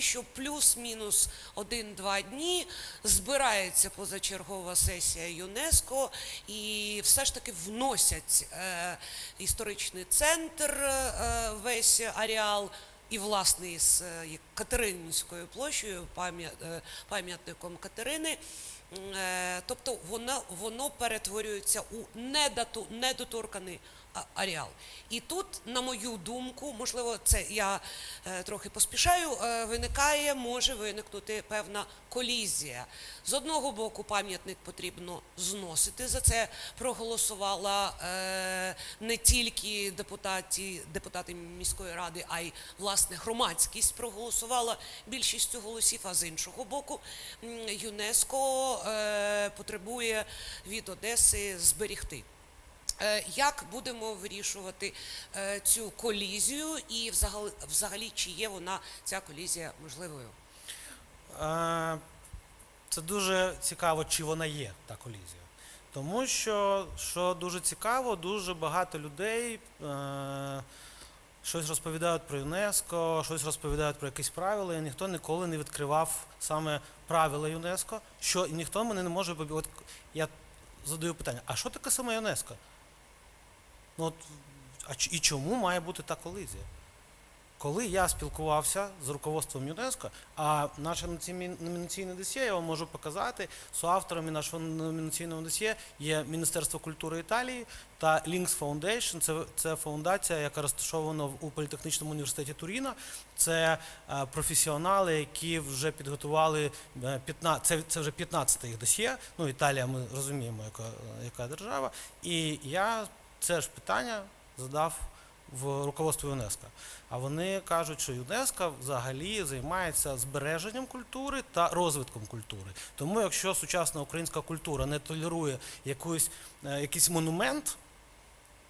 що плюс-мінус один-два дні збирається позачергова сесія ЮНЕСКО і все ж таки вносять е, історичний центр, е, весь ареал. І власне із е, як Катерининською площею, е, пам'ятником Катерини. Е, Тобто воно, воно перетворюється у недату, недоторканий ареал. І тут, на мою думку, можливо, це я е, трохи поспішаю, е, виникає, може виникнути певна колізія. З одного боку, пам'ятник потрібно зносити. За це проголосувала е, не тільки депутаті, депутати міської ради, а й власне громадськість проголосувала більшістю голосів. А з іншого боку, ЮНЕСКО потребує від Одеси зберігти. Е, Як будемо вирішувати е, цю колізію, і взагалі, взагалі чи є вона ця колізія можливою? Е, Це дуже цікаво, чи вона є, та колізія. Тому що, що дуже цікаво, дуже багато людей щось розповідають про ЮНЕСКО, щось розповідають про якісь правила, і ніхто ніколи не відкривав саме правила ЮНЕСКО, що ніхто мене не може От я задаю питання: а що таке саме ЮНЕСКО? Ну, от, а і чому має бути та колізія? Коли я спілкувався з руководством ЮНЕСКО, а наше номінаційне- досьє, я вам можу показати, соавторами нашого номінаційного досьє є Міністерство культури Італії та Links Foundation. Це, це фундація, яка розташована у політехнічному університеті Туріна. Це е, професіонали, які вже підготували е, 15, це, це вже 15 їх досьє. Ну, Італія, ми розуміємо, яка, яка держава. І я це ж питання задав в руководство ЮНЕСКО. А вони кажуть, що ЮНЕСКО взагалі займається збереженням культури та розвитком культури. Тому, якщо сучасна українська культура не толерує якусь, е, якийсь монумент,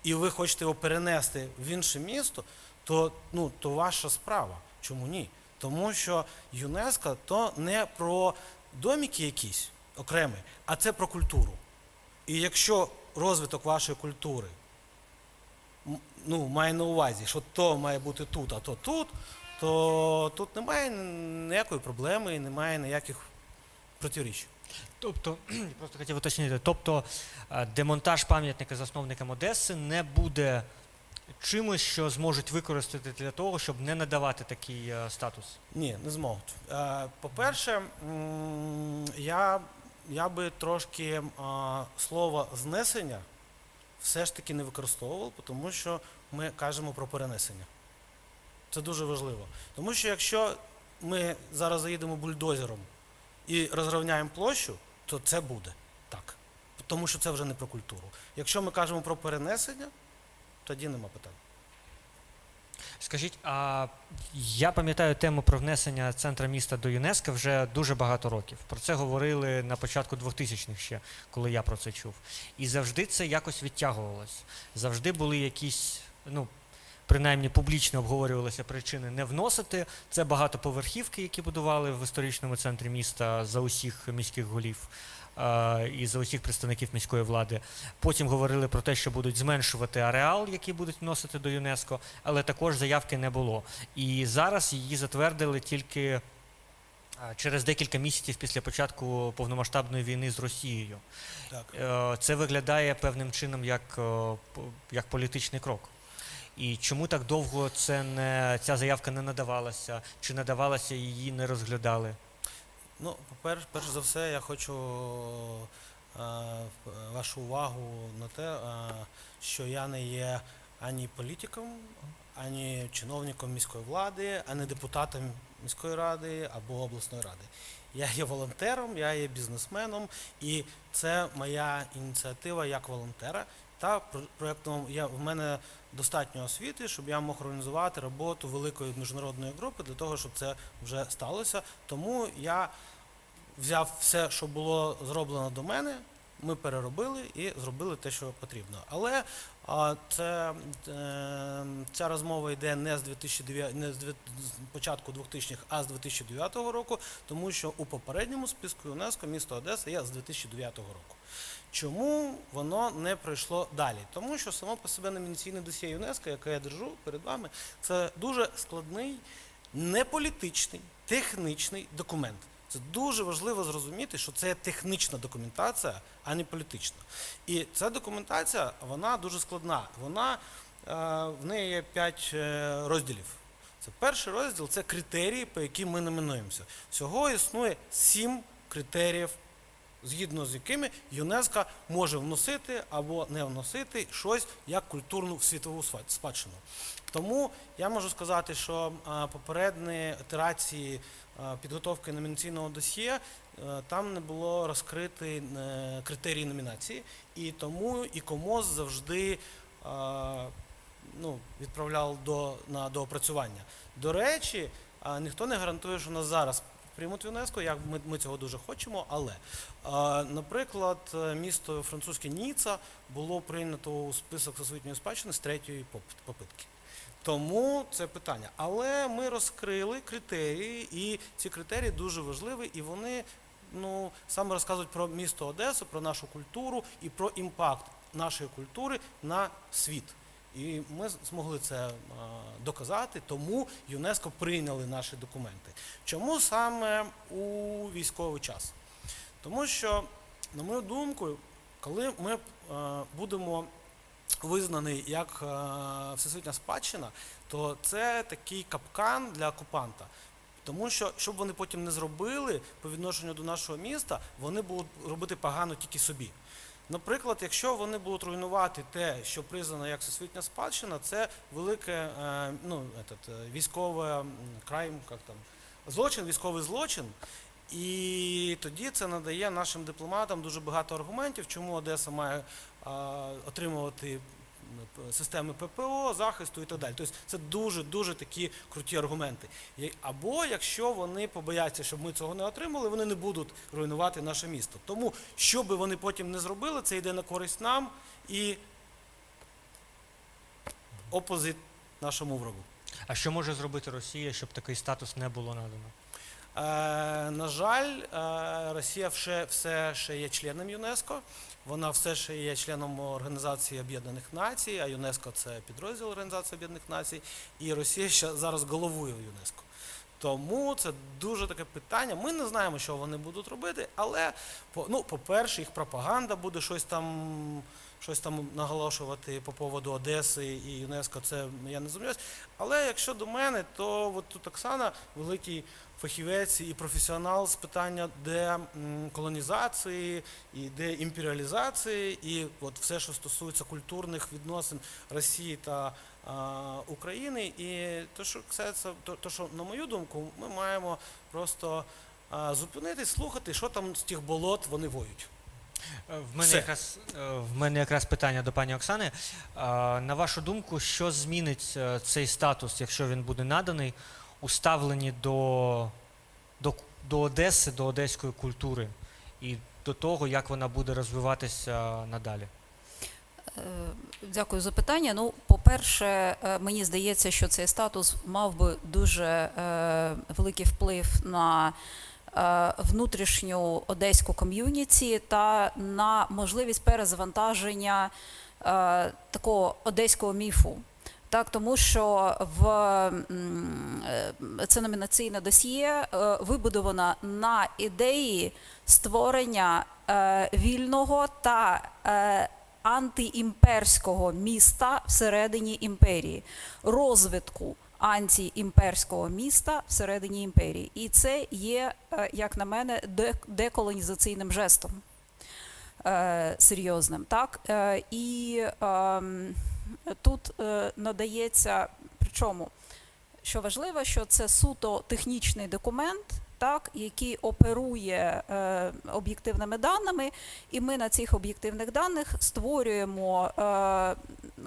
і ви хочете його перенести в інше місто, то, ну, то ваша справа. Чому ні? Тому що ЮНЕСКО то не про доміки якісь окремі, а це про культуру. І якщо розвиток вашої культури ну, має на увазі, що то має бути тут, а то тут, то тут немає ніякої проблеми і немає ніяких протиріч. Тобто, просто хотів уточнити, тобто е, демонтаж пам'ятника засновникам Одеси не буде чимось, що зможуть використати для того, щоб не надавати такий е, статус. Ні, не зможуть. Е, По-перше, я, я би трошки слово знесення все ж таки не використовував, тому що ми кажемо про перенесення. Це дуже важливо. Тому що якщо ми зараз заїдемо бульдозером і розрівняємо площу, то це буде так. Тому що це вже не про культуру. Якщо ми кажемо про перенесення, тоді нема питань. Скажіть, а я пам'ятаю тему про внесення центра міста до ЮНЕСКО вже дуже багато років. Про це говорили на початку 2000-х ще, коли я про це чув. І завжди це якось відтягувалось. Завжди були якісь, ну, принаймні публічно обговорювалися причини не вносити. Це багатоповерхівки, які будували в історичному центрі міста за усіх міських голів. Е, І за усіх представників міської влади. Потім говорили про те, що будуть зменшувати ареал, який будуть вносити до ЮНЕСКО, але також заявки не було. І зараз її затвердили тільки е, через декілька місяців після початку повномасштабної війни з Росією. Так. Е, Це виглядає певним чином як, як політичний крок. І чому так довго це не, ця заявка не надавалася? Чи надавалася її не розглядали? Ну, перш, перш за все, я хочу е, вашу увагу на те, е, що я не є ані політиком, ані чиновником міської влади, ані депутатом міської ради або обласної ради. Я є волонтером, я є бізнесменом, і це моя ініціатива як волонтера. Та про- проєктом я в мене достатньо освіти, щоб я мог організувати роботу великої міжнародної групи для того, щоб це вже сталося. Тому я взяв все, що було зроблено до мене, ми переробили і зробили те, що потрібно. Але а, це, е, ця розмова йде не з 2009, не з початку 2000-х, а з 2009 року, тому що у попередньому списку ЮНЕСКО місто Одеса є з 2009 року. Чому воно не пройшло далі? Тому що само по себе номінаційне досьє ЮНЕСКО, яке я держу перед вами, це дуже складний, неполітичний, технічний документ. Це дуже важливо зрозуміти, що це технічна документація, а не політична. І ця документація вона дуже складна. Вона е, в неї є п'ять е, розділів. Це перший розділ це критерії, по яким ми номінуємося. Всього існує сім критеріїв, згідно з якими ЮНЕСКО може вносити або не вносити щось як культурну світову спадщину. Тому я можу сказати, що е, попередні ітерації е, підготовки номінаційного досьє е, там не було розкрити критерії номінації, і тому і КОМОЗ завжди ну, відправляв до, на доопрацювання. До речі, ніхто не гарантує, що нас зараз приймуть ЮНЕСКО, як ми, ми цього дуже хочемо, але, а, наприклад, е, місто французьке Ніца було прийнято у список всесвітньої спадщини з третьої поп- попитки. Тому це питання. Але ми розкрили критерії, і ці критерії дуже важливі, і вони ну, саме розказують про місто Одесу, про нашу культуру і про імпакт нашої культури на світ. І ми змогли це доказати, тому ЮНЕСКО прийняли наші документи. Чому саме у військовий час? Тому що, на мою думку, коли ми будемо визнані як всесвітня спадщина, то це такий капкан для окупанта. Тому що, щоб вони потім не зробили по відношенню до нашого міста, вони будуть робити погано тільки собі. Наприклад, якщо вони будуть руйнувати те, що признано як всесвітня спадщина, це велике е, ну, этот, е, військове крайм, як там, злочин, військовий злочин. І тоді це надає нашим дипломатам дуже багато аргументів, чому Одеса має отримувати м, п- системи ППО, захисту і так далі. Тобто це дуже дуже такі круті аргументи. Або якщо вони побояться, щоб ми цього не отримали, вони не будуть руйнувати наше місто. Тому, що би вони потім не зробили, це йде на користь нам і опозит нашому врагу. А що може зробити Росія, щоб такий статус не було надано? Е, на жаль, е, Росія все, ще є членом ЮНЕСКО. Вона все ще є членом Організації Об'єднаних Націй, а ЮНЕСКО це підрозділ Організації Об'єднаних Націй, і Росія ще зараз головує ЮНЕСКО. Тому це дуже таке питання. Ми не знаємо, що вони будуть робити, але ну, по-перше, їх пропаганда буде щось там, щось там наголошувати по поводу Одеси і ЮНЕСКО. Це я не сумніваюся. Але якщо до мене, то от тут Оксана, великий фахівець і професіонал з питання деколонізації і деімперіалізації, і от все, що стосується культурних відносин Росії та а, України. І то, що касається, то, то, що, на мою думку, ми маємо просто а, зупинитись, слухати, що там з тих болот вони воють. Е, В мене, Все. якраз, е, в мене якраз питання до пані Оксани. На вашу думку, що змінить е, цей статус, якщо він буде наданий, у ставленні до, до, до Одеси, до одеської культури і до того, як вона буде розвиватися надалі? Е, Дякую за питання. Ну, по-перше, е, мені здається, що цей статус мав би дуже е, великий вплив на внутрішню одеську ком'юніті та на можливість перезавантаження такого одеського міфу. Так, тому що в е, це номінаційне досьє е, вибудовано на ідеї створення е, вільного та антиімперського міста всередині імперії, розвитку антиімперського міста всередині імперії. І це є, як на мене, деколонізаційним жестом серйозним. Так? І ем, тут е, надається, причому, що важливо, що це суто технічний документ, так, який оперує е, об'єктивними даними, і ми на цих об'єктивних даних створюємо е,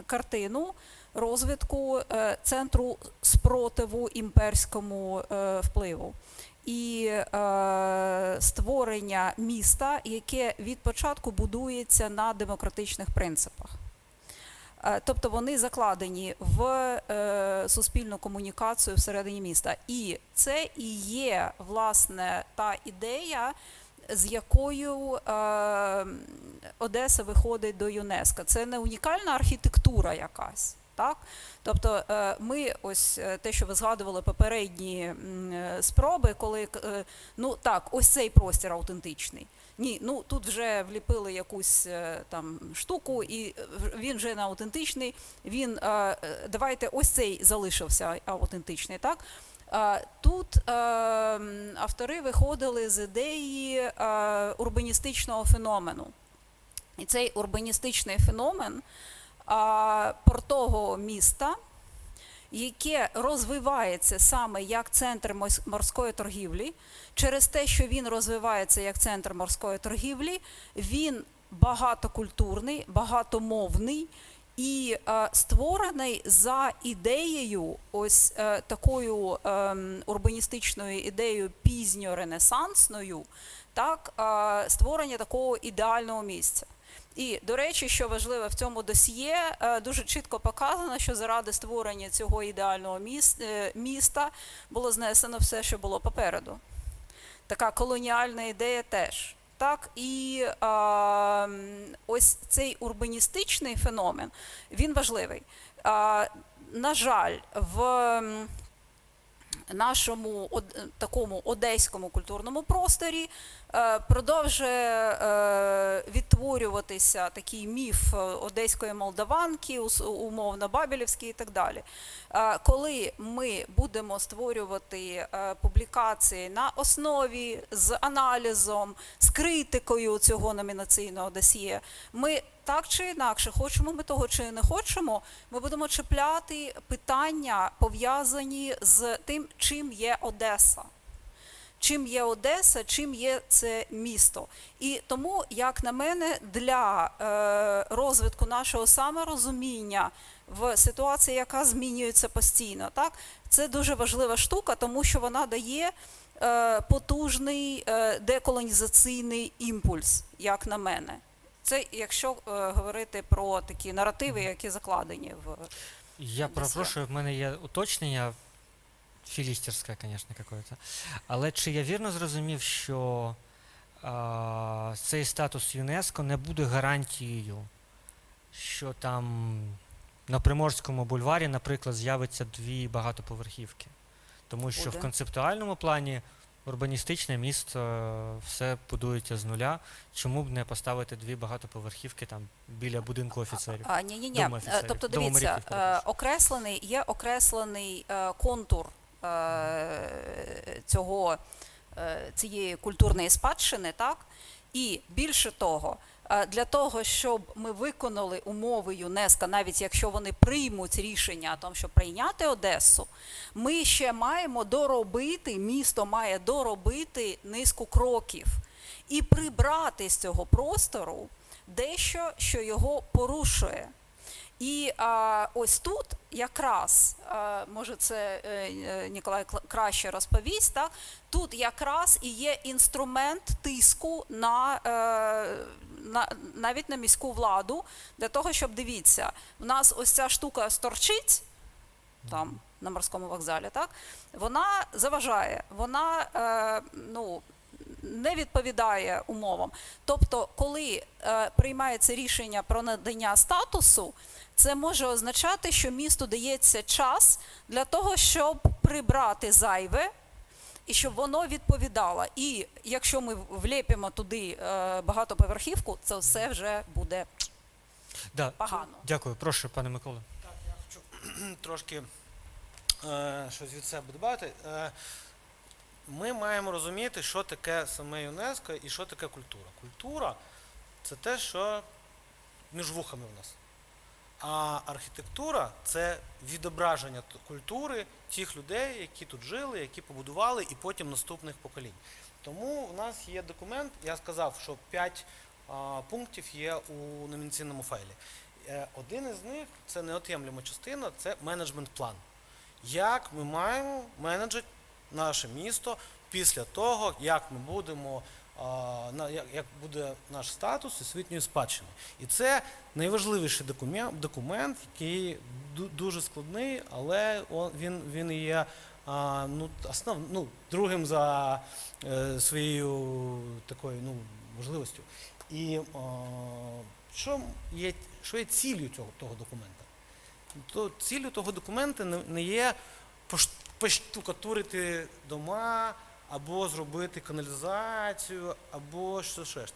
картину розвитку е, центру спротиву імперському е, впливу. І е, створення міста, яке від початку будується на демократичних принципах. Е, Тобто вони закладені в е, суспільну комунікацію всередині міста. І це і є власне та ідея, з якою е, Одеса виходить до ЮНЕСКО. Це не унікальна архітектура якась. Так? Тобто ми ось те, що ви згадували попередні спроби, коли ну так, ось цей простір автентичний. Ні, ну тут вже вліпили якусь е, там штуку, і е, він вже не автентичний. Він е, давайте ось цей залишився автентичний, так? Тут автори виходили з ідеї урбаністичного феномену. І цей урбаністичний феномен портового міста, яке розвивається саме як центр морсь- морської торгівлі, через те, що він розвивається як центр морської торгівлі, він багатокультурний, багатомовний і е, створений за ідеєю, ось е, такою ем, урбаністичною ідеєю пізньоренесансною, так, е, створення такого ідеального місця. І, до речі, що важливо в цьому досьє, е, дуже чітко показано, що заради створення цього ідеального е, міста було знесено все, що було попереду. Така колоніальна ідея теж. Так, і е, ось цей урбаністичний феномен, він важливий. Е, на жаль, в нашому такому одеському культурному просторі продовжує е, відтворюватися такий міф е, одеської молдаванки, умовно Бабілівський і так далі. Е, Коли ми будемо створювати е, публікації на основі з аналізом, з критикою цього номінаційного досьє, ми так чи інакше, хочемо ми того чи не хочемо, ми будемо чіпляти питання, пов'язані з тим, чим є Одеса. Чим є Одеса, чим є це місто. І тому, як на мене, для е, розвитку нашого саморозуміння в ситуації, яка змінюється постійно, так, це дуже важлива штука, тому що вона дає е, потужний е, деколонізаційний імпульс, як на мене. Це якщо говорити про такі наративи, які закладені в Я Десь в мене є уточнення філістерське, звісно, какое-то. Але чи я вірно зрозумів, що а, цей статус ЮНЕСКО не буде гарантією, що там на Приморському бульварі, наприклад, з'явиться дві багатоповерхівки? Тому що Буде. в концептуальному плані урбаністичне місто е, все будується з нуля. Чому б не поставити дві багатоповерхівки там біля будинку офіцерів? А, ні, ні, ні. Дому офіцерів, Тобто, дому дивіться, моряків, е, окреслений, є окреслений е, контур е, цього, е, цієї культурної спадщини, так? І більше того, е, для того, щоб ми виконали умови ЮНЕСКО, навіть якщо вони приймуть рішення о тому, щоб прийняти Одесу, ми ще маємо доробити, місто має доробити низку кроків і прибрати з цього простору дещо, що його порушує. І а, ось тут якраз, а, може це е, е, Ніколай краще розповість, так? тут якраз і є інструмент тиску на, е, на навіть на міську владу, для того, щоб дивіться, в нас ось ця штука сторчить там на морському вокзалі, так? вона заважає, вона е, ну, не відповідає умовам. Тобто, коли е, приймається рішення про надання статусу, це може означати, що місту дається час для того, щоб прибрати зайве. І щоб воно відповідало. І якщо ми вліпимо туди е, багатоповерхівку, це все вже буде Да. погано. Дякую, прошу, пане Миколо. Так, я хочу трошки е, щось від себе додати. Е, ми маємо розуміти, що таке саме ЮНЕСКО і що таке культура. Культура це те, що між вухами в нас. А архітектура це відображення культури тих людей, які тут жили, які побудували, і потім наступних поколінь. Тому в нас є документ, я сказав, що 5 пунктів є у номінаційному файлі. Е, Один із них це неот'ємлема частина, це менеджмент-план. Як ми маємо менеджити наше місто після того, як ми будемо, як, буде наш статус освітньої спадщини. І це найважливіший документ, який дуже складний, але він, він є ну, основ, ну, другим за е, своєю такою ну, важливістю. І що, є, що є ціллю цього того документа? То ціллю того документу не, є поштукатурити дома, або зробити каналізацію, або що ще ж.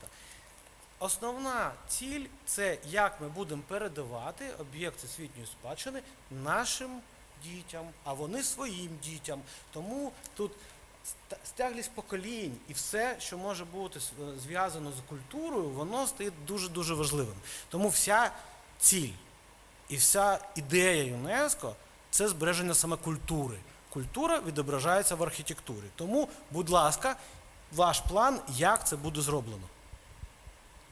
Основна ціль це як ми будемо передавати об'єкти освітньої спадщини нашим дітям, а вони своїм дітям. Тому тут стяглість поколінь і все, що може бути зв'язано з культурою, воно стає дуже-дуже важливим. Тому вся ціль і вся ідея ЮНЕСКО це збереження саме культури. Культура відображається в архітектурі. Тому, будь ласка, ваш план, як це буде зроблено.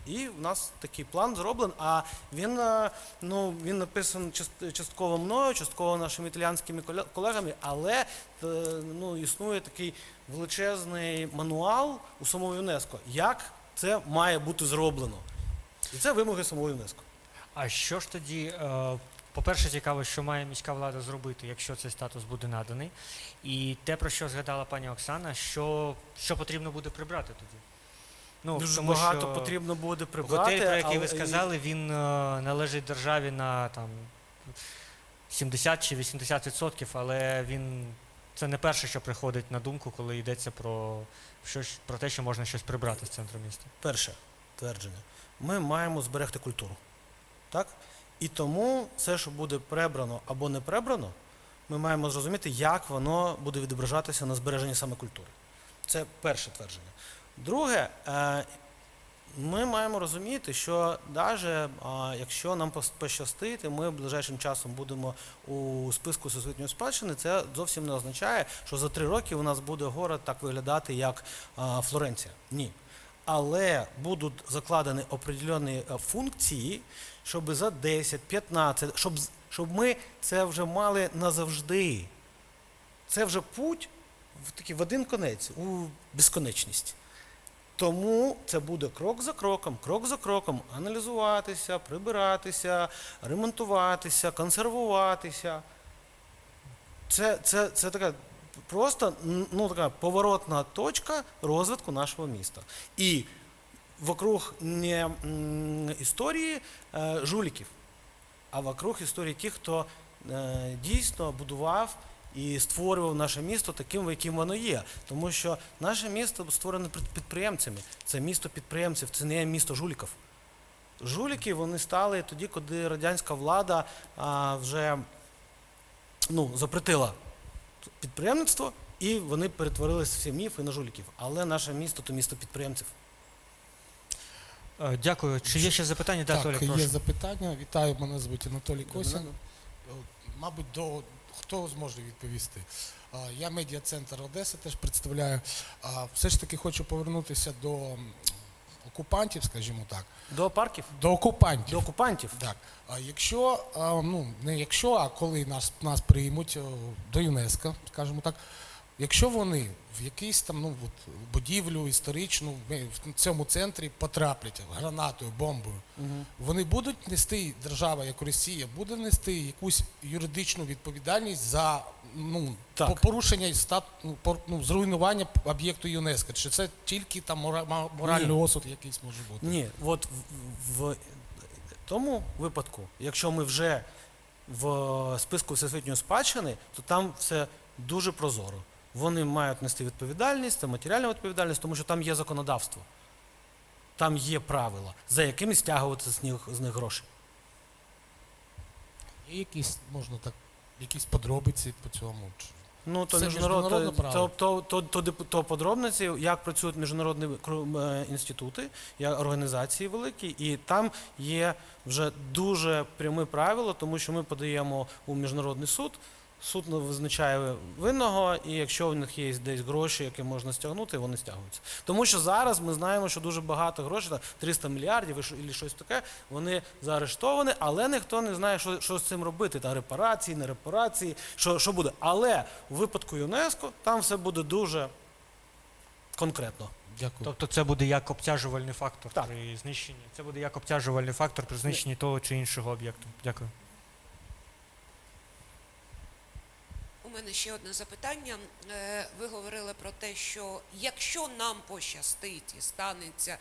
І в нас такий план зроблений, а він, е, ну, він написаний частково мною, частково нашими італіянськими колегами, але е, ну, існує такий величезний мануал у самого ЮНЕСКО, як це має бути зроблено. І це вимоги самого ЮНЕСКО. А що ж тоді, е, по-перше, цікаво, що має міська влада зробити, якщо цей статус буде наданий. І те, про що згадала пані Оксана, що, що потрібно буде прибрати тоді? Ну, Дуже тому багато що потрібно буде прибрати. Готель, про який але ви сказали, він е, належить державі на там 70 чи 80 відсотків, але він це не перше, що приходить на думку, коли йдеться про щось про те, що можна щось прибрати з центру міста. Перше твердження. Ми маємо зберегти культуру. Так? І тому все, що буде прибрано або не прибрано, ми маємо зрозуміти, як воно буде відображатися на збереженні саме культури. Це перше твердження. Друге, е, ми маємо розуміти, що навіть якщо нам пощастить, ми ближайшим часом будемо у списку всесвітньої спадщини, це зовсім не означає, що за три роки у нас буде город так виглядати, як Флоренція. Ні. Але будуть закладені определені е, функції, щоб за 10, 15, щоб, щоб ми це вже мали назавжди. Це вже путь в, такий, в один конець, у безконечність. Тому це буде крок за кроком, крок за кроком аналізуватися, прибиратися, ремонтуватися, консервуватися. Це, це, це така просто ну, така поворотна точка розвитку нашого міста. І вокруг не історії е, жуліків, а вокруг історії тих, хто е, дійсно будував і створював наше місто таким, яким воно є. Тому що наше місто створене під- підприємцями. Це місто підприємців, це не місто жуліків. Жуліки вони стали тоді, коли радянська влада а, вже ну, запретила підприємництво, і вони перетворилися всі міфи на жуліків. Але наше місто то місто підприємців. Е, Дякую. Чи є ще запитання? Да, Так, Толя, є запитання. Вітаю, мене звуть Анатолій Косін. Мабуть, до хто зможе відповісти? А, Я медіа-центр Одеси теж представляю. А, Все ж таки хочу повернутися до м, окупантів, скажімо так. До парків, До окупантів. до окупантів. Так. А якщо, ну не якщо, а коли нас, нас приймуть до ЮНЕСКО, скажімо так, якщо вони в якийсь там ну, от, будівлю історичну в цьому центрі потраплять гранатою, бомбою, Мгм. вони будуть нести, держава, як Росія, буде нести якусь юридичну відповідальність за ну, Так. порушення стат, ну, ну, зруйнування об'єкту ЮНЕСКО. Чи це тільки там моральний Ні. осуд якийсь може бути? Ні, от в, в тому випадку, якщо ми вже в списку всесвітньої спадщини, то там все дуже прозоро. Вони мають нести відповідальність, це матеріальна відповідальність, тому що там є законодавство. Там є правила, за якими стягувати з них, з них гроші. Є якісь, можна так, якісь подробиці по цьому? Ну, то Це міжнародне то, то, то, то, то подробниці, як працюють міжнародні е, інститути, організації великі, і там є вже дуже пряме правило, тому що ми подаємо у міжнародний суд. Суд визначає винного, і якщо в них є десь гроші, які можна стягнути, вони стягуються. Тому що зараз ми знаємо, що дуже багато грошей, там 300 мільярдів і що- і щось таке, вони заарештовані, але ніхто не знає, що, що з цим робити. Там репарації, не репарації, що, що буде. Але у випадку ЮНЕСКО там все буде дуже конкретно. Дякую. Тобто це буде як обтяжувальний фактор Так. при знищенні. Це буде як обтяжувальний фактор при знищенні того чи іншого об'єкту. Дякую. У мене ще одне запитання. Е, Ви говорили про те, що якщо нам пощастить і станеться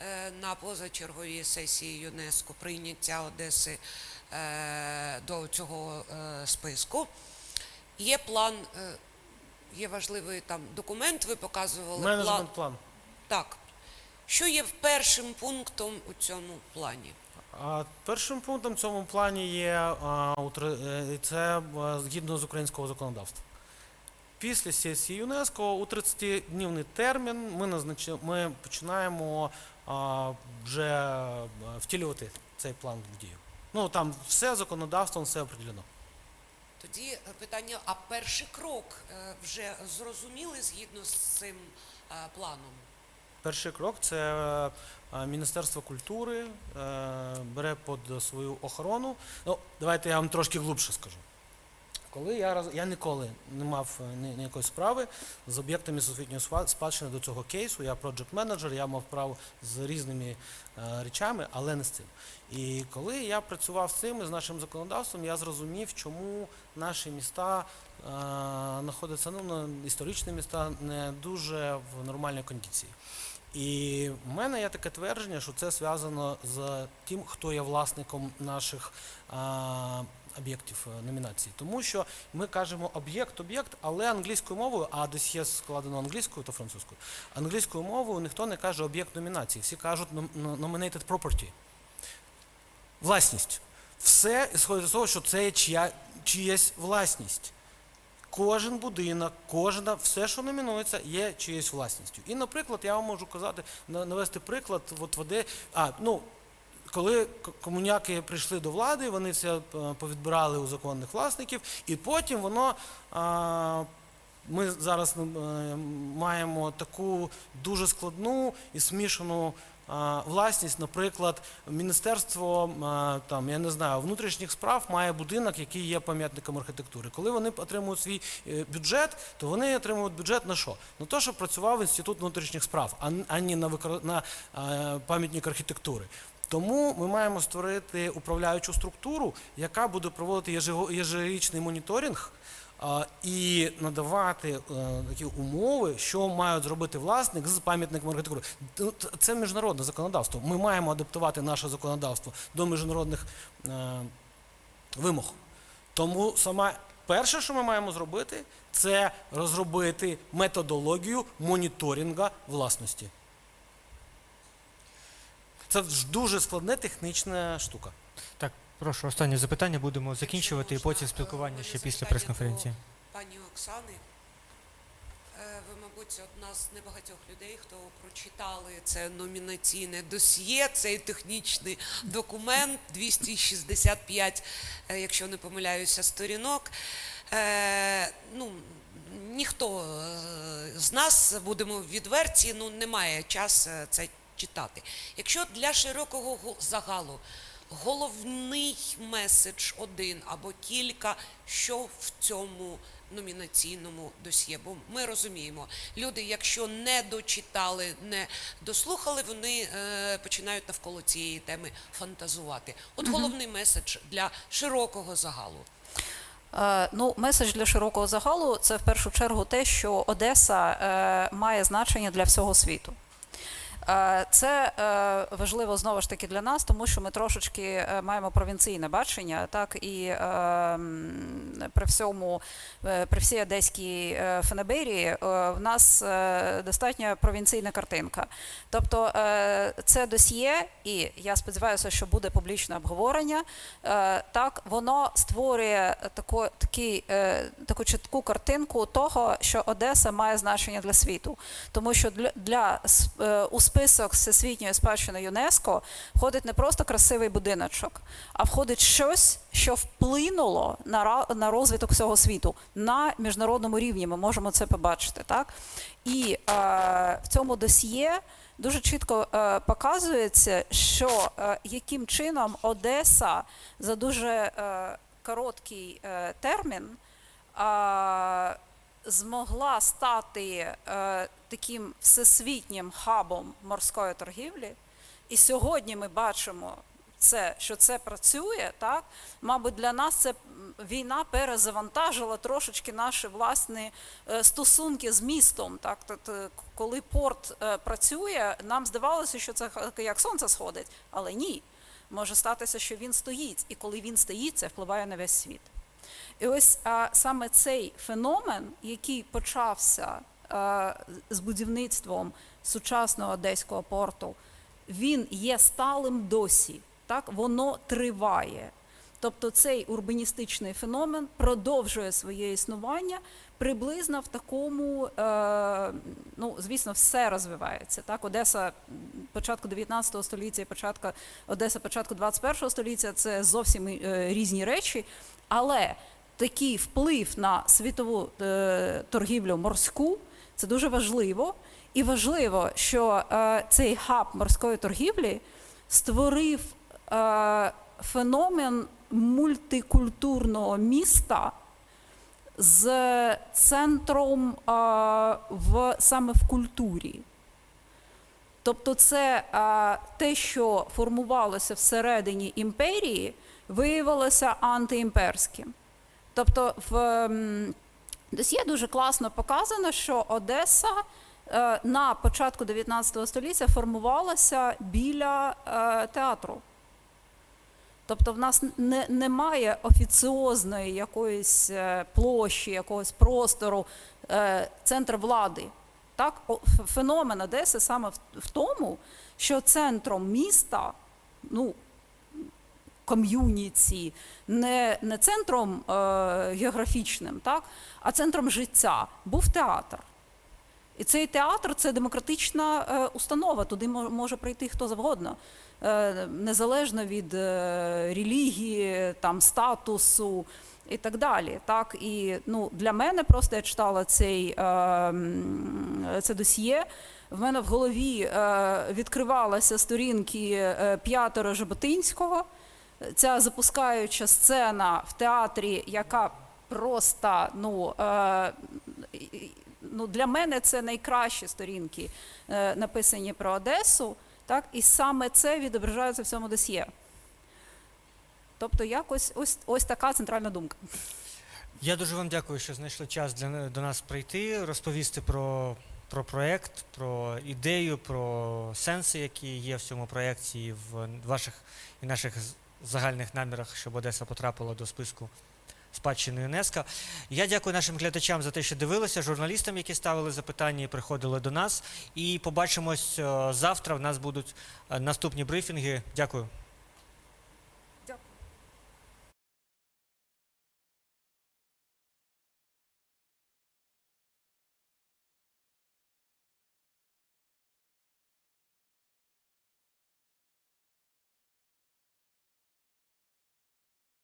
е, на позачерговій сесії ЮНЕСКО прийняття Одеси е, до цього списку. Є план, є важливий там документ, ви показували план. Менеджмент план. Так. Що є першим пунктом у цьому плані? Першим пунктом в цьому плані є е, це згідно з українського законодавства. Після сесії ЮНЕСКО у 30-днівний термін ми, назнач... ми починаємо вже е, втілювати цей план в дію. Ну там все законодавством, все определено. Тоді е, питання: а перший крок е, вже зрозуміли згідно з цим е, планом? Перший крок це е, Міністерство культури е, бере під свою охорону. Ну, давайте я вам трошки глибше скажу. Коли я роз... я ніколи не мав е, ніякої справи з об'єктами всесвітньої спа- спадщини до цього кейсу, я project менеджер я мав право з різними е, речами, але не з цим. І коли я працював з цим і з нашим законодавством, я зрозумів, чому наші міста е, знаходяться, ну, історичні міста не дуже в нормальній кондиції. І в мене є таке твердження, що це зв'язано з тим, хто є власником наших а, об'єктів е, номінації. Тому що ми кажемо об'єкт, об'єкт, але англійською мовою, а десь є складено англійською та французькою. Англійською мовою ніхто не каже об'єкт номінації, всі кажуть nom- no- nominated property. Власність. Все ісходить з того, що це є чия, чиясь власність. Кожен будинок, кожна, все, що номінується, є чиєюсь власністю. І, наприклад, я вам можу казати, на- навести приклад, от води. А, ну, коли комуняки прийшли до влади, вони все е, повідбирали у законних власників, і потім воно. А, ми зараз е, маємо таку дуже складну і смішану власність. Наприклад, міністерство там я не знаю внутрішніх справ має будинок, який є пам'ятником архітектури. Коли вони отримують свій е, бюджет, то вони отримують бюджет на що? На те, що працював інститут внутрішніх справ, а не на викор... на е, пам'ятник архітектури. Тому ми маємо створити управляючу структуру, яка буде проводити єжирічний моніторинг і надавати е, такі умови, що мають зробити власник з пам'ятником архітектури. Це міжнародне законодавство. Ми маємо адаптувати наше законодавство до міжнародних е, вимог. Тому саме перше, що ми маємо зробити, це розробити методологію моніторинга власності. Це ж дуже складна технічна штука. Так, прошу, останнє запитання будемо закінчувати і потім спілкування ще після прес-конференції. Пані Оксани, Е, ви, мабуть, одна з небагатьох людей, хто прочитали це номінаційне досьє, цей технічний документ 265, е, якщо не помиляюся, сторінок. Е, ну, ніхто з нас, будемо відверті, ну, немає часу це читати. Якщо для широкого загалу головний меседж один або кілька, що в цьому номінаційному досьє. Бо ми розуміємо, люди, якщо не дочитали, не дослухали, вони е, починають навколо цієї теми фантазувати. От головний меседж для широкого загалу. Е, Ну, меседж для широкого загалу це в першу чергу те, що Одеса е, має значення для всього світу. Е, Це е, важливо знову ж таки для нас, тому що ми трошечки е, маємо провінційне бачення, так і при всьому, при всій одеській фенеберії в нас достатньо провінційна картинка. Тобто це досьє, і я сподіваюся, що буде публічне обговорення. Так, воно створює таку, такий, таку чітку картинку того, що Одеса має значення для світу. Тому що для, для с- е, у список всесвітньої спадщини ЮНЕСКО входить не просто красивий будиночок, а входить щось, що вплинуло на, розвиток всього світу на міжнародному рівні. Ми можемо це побачити. Так? І е, в цьому досьє дуже чітко е, показується, що е, яким чином Одеса за дуже е, короткий е, термін е, змогла стати е, таким всесвітнім хабом морської торгівлі. І сьогодні ми бачимо це, що це працює, так мабуть, для нас це війна перезавантажила трошечки наші власні е, стосунки з містом. Так, коли порт е, працює, нам здавалося, що це як сонце сходить, але ні. Може статися, що він стоїть, і коли він стоїть, це впливає на весь світ. І ось а, саме цей феномен, який почався з будівництвом сучасного одеського порту, він є сталим досі. Так, воно триває. Тобто цей урбаністичний феномен продовжує своє існування приблизно в такому, е, ну звісно, все розвивається. Так, Одеса початку 19 століття і початку Одеса початку 21 століття це зовсім е, різні речі, але такий вплив на світову е, торгівлю морську це дуже важливо. І важливо, що е, цей хаб морської торгівлі створив е, феномен мультикультурного міста з центром е, в, саме в культурі. Тобто, це е, те, що формувалося всередині імперії, виявилося антиімперським. Тобто, в досьє дуже класно показано, що Одеса е, на початку 19 століття формувалася біля е, театру. Тобто в нас не, немає офіціозної якоїсь е, площі, якогось простору, е, центр влади. Так? Феномен Одеси саме в, в тому, що центром міста, ну, ком'юніті, не, не центром е, географічним, так? а центром життя був театр. І цей театр це демократична е, установа, туди може прийти хто завгодно, е, незалежно від е, релігії, там, статусу і так далі. Так? І ну, для мене просто я читала цей, е, це досьє. В мене в голові е, відкривалися сторінки е, п'ятеро Жаботинського. Ця запускаюча сцена в театрі, яка просто ну, е, ну, для мене це найкращі сторінки, е, написані про Одесу, так, і саме це відображається в цьому досьє. Тобто, якось ось, ось така центральна думка. Я дуже вам дякую, що знайшли час для до нас прийти, розповісти про, про проєкт, про ідею, про сенси, які є в цьому проєкті, в ваших і наших загальних намірах, щоб Одеса потрапила до списку спадщини ЮНЕСКО. Я дякую нашим глядачам за те, що дивилися, журналістам, які ставили запитання і приходили до нас. І побачимось е, завтра. В нас будуть е, наступні брифінги. Дякую.